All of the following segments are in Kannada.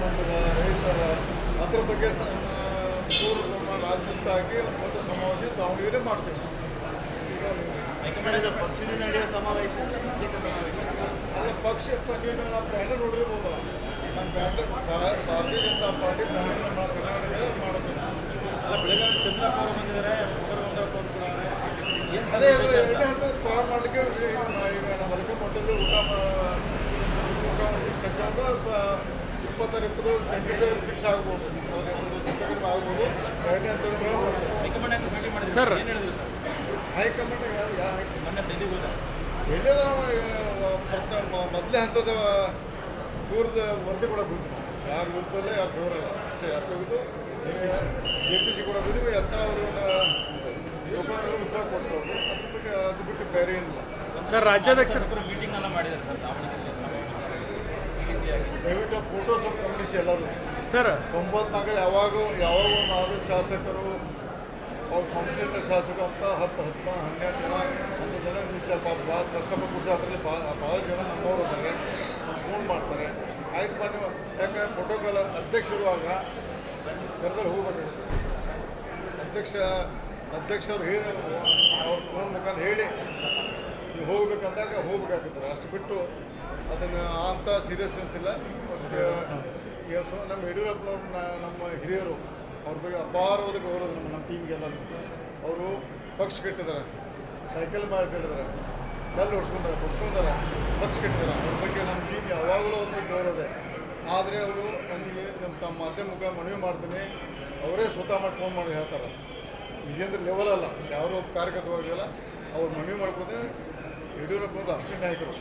ಮಂಡಲ ರೈತರ ಅದ್ರ ಬಗ್ಗೆ ನಮ್ಮ ರಾಜ್ಯಕ್ಕಾಗಿ ಒಂದು ಸಮಾವೇಶ ದಾವಣಗೆರೆ ಮಾಡ್ತೇವೆ. ಪಕ್ಷದಿಂದ ನಡೆಯುವ ಸಮಾವೇಶ ಅದೇ ಪಕ್ಷ ನೀನು ನಮ್ಮ ಬ್ಯಾಂಡ್ ನೋಡಿರ್ಬೋದು. ನಮ್ಮ ಭಾರತೀಯ ಜನತಾ ಪಾರ್ಟಿ ಬ್ಯಾಂಡ್ ನಮ್ಮ ಕರ್ನಾಟಕದ ಮಾಡುತ್ತೆ ಅಲ್ಲ ಬೆಳಗಾವಿ ಚಂದ್ರಪ್ಪ ಅವರು ಬಂದಿದ್ದಾರೆ ಮುಖರ್ಬಂದಪ್ಪ ಅವರು ಕೂಡ ಏನು ಅದೇ ಇದು ಎರಡನೇ ಹಂತ ಪ್ರಾರಂಭ ಮಾಡಲಿಕ್ಕೆ ಈಗ ನಮ್ಮ ಅದಕ್ಕೆ ಮೊದಲು ಊಟ ಊಟ ಚರ್ಚೆ ಅಂತ ಇಪ್ಪತ್ತರ ಇಪ್ಪತ್ತು ಟೆಂಟೇಟಿವ್ ಫಿಕ್ಸ್ ಆಗ್ಬೋದು. ಆಗ್ಬೋದು. ಎರಡನೇ ಹಂತದ ಹೈಕಮಾಂಡ್ ಯಾಕೆ ಭೇಟಿ ಮಾಡಿದ್ರು? ಸರ್. ಏನು ಹೇಳಿದ್ರು ಸರ್? ಹೈಕಮಾಂಡ್ ಯಾವ ಯಾವ ಹೈಕಮಾಂಡ್? ಮೊನ್ನೆ ಡೆಲ್ಲಿಗೆ ಹೋದ. ಎಲ್ಲದ ಮೊದಲೇ ಹಂತದ ದೂರದ ವರದಿ ಕೂಡ ಹೋಗಿದ್ವಿ ಯಾರು ವಿರುದ್ಧಲ್ಲ ಯಾರು ದೂರಲ್ಲ ಅಷ್ಟೇ ಯಾರು ಹೋಗಿದ್ದು? J P C. ಕೂಡ ಹೋಗಿದ್ವಿ ಯತ್ನ ಅವರು ಕೊಟ್ಟರು. ಅದ್ರ ಬಗ್ಗೆ ಅದು ಬಿಟ್ಟು ಬೇರೆ ಏನಿಲ್ಲ. ಸರ್ ರಾಜ್ಯಾಧ್ಯಕ್ಷರು ಮೀಟಿಂಗ್ ಎಲ್ಲ ಮಾಡಿದ್ದಾರೆ ಸರ್ ರೀತಿಯಾಗಿ ದಯವಿಟ್ಟು ಫೋಟೋಸ್ ಗಮನಿಸಿ ಎಲ್ಲರೂ. ಸರ್ ತೊಂಬತ್ನಾಲ್ಕು ಯಾವಾಗ ಯಾವಾಗ ಒಂದು ಶಾಸಕರು ಅವ್ರ ಸಂಶಯಿತ ಶಾಸಕರು ಅಂತ ಹತ್ತು ಹತ್ತು ಹನ್ನೆರಡು ಜನ ಹತ್ತು ಜನ ವಿಚಾರ ಪಾಪ. ಭಾಳ ಕಷ್ಟಪಟ್ಟು ಕೂರ್ಸಿ ಅದರಲ್ಲಿ ಭಾಳ ಭಾಳ ಜನ ನಮ್ಮವ್ರು ಅದಾರೆ ಫೋನ್ ಮಾಡ್ತಾರೆ. ಆಯ್ತು ಬನ್ನಿ ಯಾಕಂದ್ರೆ ಪ್ರೋಟೋಕಾಲ್ ಅಧ್ಯಕ್ಷರುವಾಗ ಕರೆದ್ರೆ ಹೋಗ್ಬೇಕು ಅಧ್ಯಕ್ಷ ಅಧ್ಯಕ್ಷರು ಹೇಳಿದ್ರು ಅವ್ರು ಫೋನ್ ಮುಖಾಂತರ ಹೇಳಿ. ನೀವು ಹೋಗ್ಬೇಕಂದಾಗ ಹೋಗ್ಬೇಕಾಗ್ತದೆ. ಅಷ್ಟು ಬಿಟ್ಟು ಅದನ್ನು ಅಂತ ಸೀರಿಯಸ್ನೆಸ್ ಇಲ್ಲ. ಸೊ, ನಮ್ಮ ಯಡಿಯೂರಪ್ಪನವ್ರು ನಮ್ಮ ಹಿರಿಯರು, ಅವ್ರ ಬಗ್ಗೆ ಅಪಾರವಾದ ಗೌರವ ನಮ್ಮ ನಮ್ಮ ಟೀಮ್ಗೆಲ್ಲ ಅವರು ಪಕ್ಷ ಕಟ್ಟಿದ್ದಾರೆ. ಸೈಕಲ್ ಮಾಡಿ ಕಟ್ಟಿದ್ದಾರೆ ಕಲ್ಲು ಹೊಡ್ಸ್ಕೊಂತಾರೆ ಹೊಡ್ಸ್ಕೊಂತಾರೆ. ಪಕ್ಷ ಕಟ್ಟಿದ್ದಾರೆ. ಅವ್ರ ಬಗ್ಗೆ ನಮ್ಮ ಟೀಮ್ ಯಾವಾಗಲೂ ಅವ್ರ ಬಗ್ಗೆ ಗೌರವ ಇದೆ. ಆದರೆ ಅವರು ನನಗೆ ನಮ್ಮ ತಮ್ಮ ಮುಖ ಮನವಿ ಮಾಡ್ತೀನಿ. ಅವರೇ ಸ್ವತಃ ಮಾಡಿ ಫೋನ್ ಮಾಡಿ ಹೇಳ್ತಾರೆ. ವಿಜೇಂದ್ರ ಲೆವೆಲ್ ಅಲ್ಲ. ಯಾರೋ ಕಾರ್ಯಕರ್ತವಾಗಿಲ್ಲ ಅವ್ರು ಮನವಿ ಮಾಡ್ಕೋದೆ ಯಡಿಯೂರಪ್ಪ ರಾಷ್ಟ್ರೀಯ ನಾಯಕರು.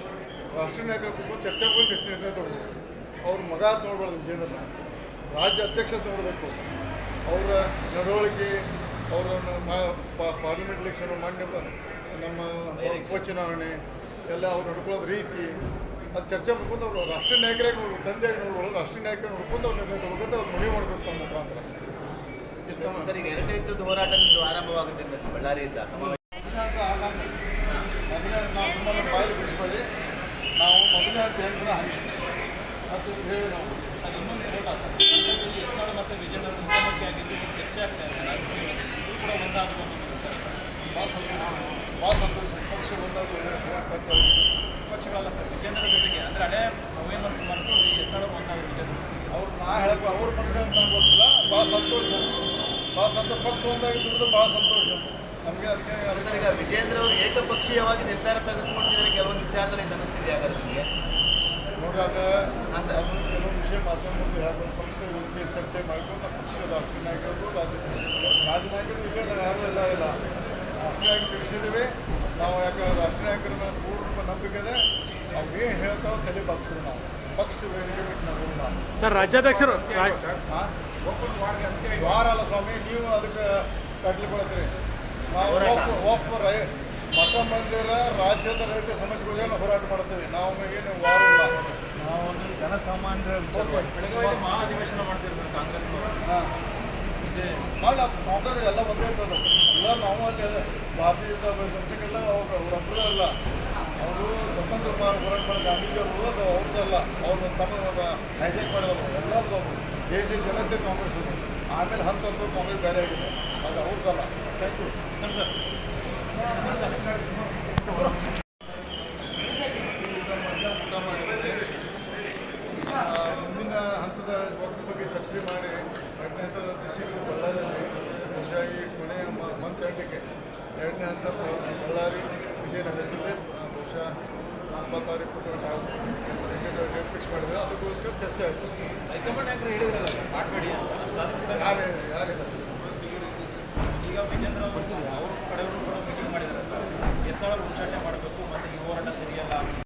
ರಾಷ್ಟ್ರೀಯ ನಾಯಕರ ಚರ್ಚೆ ಮಾಡಿ ನಿರ್ಣಯ ತಗೋಬೇಕು ಅವ್ರ ಮಗ ಅಂತ ನೋಡ್ಬಾರ್ದು ವಿಜೇಂದ್ರನ ರಾಜ್ಯ ಅಧ್ಯಕ್ಷ ನೋಡಬೇಕು. ಅವರ ನಡವಳಿಕೆ, ಅವರ ಪಾರ್ಲಿಮೆಂಟ್ ಎಲೆಕ್ಷನ್ ಮಾನ್ಯ ನಮ್ಮ ಉಪಚುನಾವಣೆ, ಎಲ್ಲ ಅವ್ರು ನಡ್ಕೊಳ್ಳೋದು ರೀತಿ, ಅದು ಚರ್ಚೆ ಮಾಡ್ಕೊಂಡು ಅವರು ರಾಷ್ಟ್ರೀಯ ನಾಯಕರಾಗಿ ನೋಡ್ಬೋದು ತಂದೆಯಾಗಿ ನೋಡ್ಬೋದು ರಾಷ್ಟ್ರೀಯ ನಾಯಕರು ನೋಡ್ಕೊಂಡು ಅವ್ರು ನಿರ್ಣಯ ತಗೋಬೇಕಂತ ಅವ್ರು ಮನವಿ ಮಾಡ್ಬೇಕು ತಮ್ಮ ಮುಖಾಂತರ ಇಷ್ಟು ಸರ್ ಈಗ ಎರಡನೇ ಇದ್ದದ್ದು ಹೋರಾಟ ಆರಂಭವಾಗುತ್ತೆ ಬಳ್ಳಾರಿಯಿಂದ. ಪಕ್ಷಗಳಲ್ಲ ಸರ್ ವಿಜೇಂದ್ರ ಜೊತೆಗೆ ಅಂದರೆ ಹಳೆ ಈ ಯತ್ನಾಳ್ ಒಂದಾದ ವಿಜೇಂದ್ರ ಅವ್ರು ನಾ ಹೇಳಕ್ಕೆ ಅವ್ರ ಅಂತ ಗೊತ್ತಿಲ್ಲ ಭಾಳ ಸಂತೋಷ ಭಾಳ ಸಂತೋಷ ಪಕ್ಷ ಒಂದಾಗಿ ದುಡಿದು ಭಾಳ ಸಂತೋಷ ನಮಗೆ ಅದಕ್ಕೆ ಸರ್ ಈಗ ವಿಜೇಂದ್ರ ಅವರು ಏಕಪಕ್ಷೀಯವಾಗಿ ನಿರ್ಧಾರ ತೆಗೆದುಕೊಂಡಿದ್ದಾರೆ, ಕೆಲವೊಂದು ವಿಚಾರದಲ್ಲಿ ಅನಿಸ್ತಿದೆ ಹಾಗಾದ್ರೆ ನಿಮಗೆ ವಿಷಯ ಮಾಧ್ಯಮ ಮುಂದೆ ಹೇಳ್ಬೋದು ಪಕ್ಷದ ಜೊತೆ ಚರ್ಚೆ ಮಾಡ್ಕೊಂಡು ನಮ್ಮ ನಾಯಕರು ನಾಯಕರು ಇಲ್ಲೇ ನಾವು ಯಾರೂ ಎಲ್ಲ ಇಲ್ಲ. ರಾಷ್ಟ್ರೀಯ ನಾಯಕರು ತಿಳಿಸಿದ್ದೀವಿ. ನಾವು ಯಾಕೆ ರಾಷ್ಟ್ರೀಯ ನಾಯಕರ ಮೇಲೆ ಪೂರ್ಣ ನಂಬಿಕೆ ಇದೆ. ಅವ್ರು ಏನು ಹೇಳ್ತಾರೋ ತಲೆ ಬಾಗ್ತೀವಿ ನಾವು. ಪಕ್ಷ ವೇದಿಕೆ ಬಿಟ್ಟು ನಾವು ನಾವು ಸರ್ ರಾಜ್ಯಾಧ್ಯಕ್ಷರು ವಾರ ಅಲ್ಲ ಸ್ವಾಮಿ ನೀವು ಅದಕ್ಕೆ ಕಟ್ಲಿಕೊಳ್ತೀರಿ ನಾವು. ಒಪ್ಪ ರೈ ಮಠ ಮಂದಿರ ರಾಜ್ಯದ ರೈತ ಸಮಸ್ಯೆಗಳಿಗೆ ಹೋರಾಟ ಮಾಡ್ತೀವಿ ನಾವು ಏನು ವಾರ ಇಲ್ಲ ನಾವು ಜನಸಾಮಾನ್ಯರ ವಿಚಾರವಾಗಿ. ಬೆಳಗಾವಿಯಲ್ಲಿ ಮಹಾ ಅಧಿವೇಶನ ಮಾಡ್ತಿರ್ತಾರೆ ಕಾಂಗ್ರೆಸ್ನವರು. ಇದೆ. ಮಾಡಲ್ಲ ಕಾಂಗ್ರೆಸ್ ಎಲ್ಲ ಒಂದೇ ಇರ್ತದೆ ಎಲ್ಲ ನಾವು ಅಲ್ಲಿ ಭಾರತೀಯ ಜನತಾ ಜನಸಂಖ್ಯೆಲ್ಲ ಅವ್ರೊಬ್ಬರೇ ಅಲ್ಲ. ಅವರು ಸ್ವತಂತ್ರ ಹೋರಾಟ ಮಾಡಿದ ಗಾಂಧೀಜಿ ಅವರು ಅದು ಅವ್ರದ್ದಲ್ಲ ಅವ್ರು ತಮ್ಮ ಹೈಜೆಕ್ ಮಾಡಿದವರು ಎಲ್ಲರದ್ದು ಅವರು. ದೇಶದ ಜನತೆ ಕಾಂಗ್ರೆಸ್ ಅವರು ಆಮೇಲೆ ಹಂತ ಹಂತ ಕಾಂಗ್ರೆಸ್ ಬೇರೆ ಆಗಿದೆ. ಅದು ಅವ್ರದ್ದಲ್ಲ. ಥ್ಯಾಂಕ್ ಯು ಸರ್ ಕೃಷಿ ಮಾಡಿ ಹದಿನೈದು ಕೃಷಿಗೆ ಬಳ್ಳಾರಿಯಲ್ಲಿ ಹೆಚ್ಚಾಗಿ ಕೊನೆಯ ಮಂತ್ ಎಂಟಕ್ಕೆ ಎರಡನೇ ಹಂತ ಬಳ್ಳಾರಿ ವಿಜಯನಗರ ಜಿಲ್ಲೆ ಬಹುಶಃ ಒಂಬತ್ತಾರು ಇಪ್ಪತ್ತು ನಾವು ಡೇಟ್ ಫಿಕ್ಸ್ ಮಾಡಿದ್ವಿ. ಅದಕ್ಕೋಸ್ಕರ ಚರ್ಚೆ ಆಯಿತು. ಹೈಕಮಾಂಡ್ ಯಾಕೆ ಹೇಳಿದ್ರಲ್ಲ ಮಾತಾಡಿ ಅಂತ? ಯಾರು ಯಾರಿಲ್ಲ ಈಗ ವಿಜೇಂದ್ರ ಅವರು ಕಡೆಯವರು ಕೂಡ ಮೀಟಿಂಗ್ ಮಾಡಿದ್ದಾರೆ ಸರ್. ಎತ್ತಾಳ ಉಚ್ಚಾರಣೆ ಮಾಡಬೇಕು ಮತ್ತೆ ಈ ಹೋರಾಟ ಸರಿಯಲ್ಲ.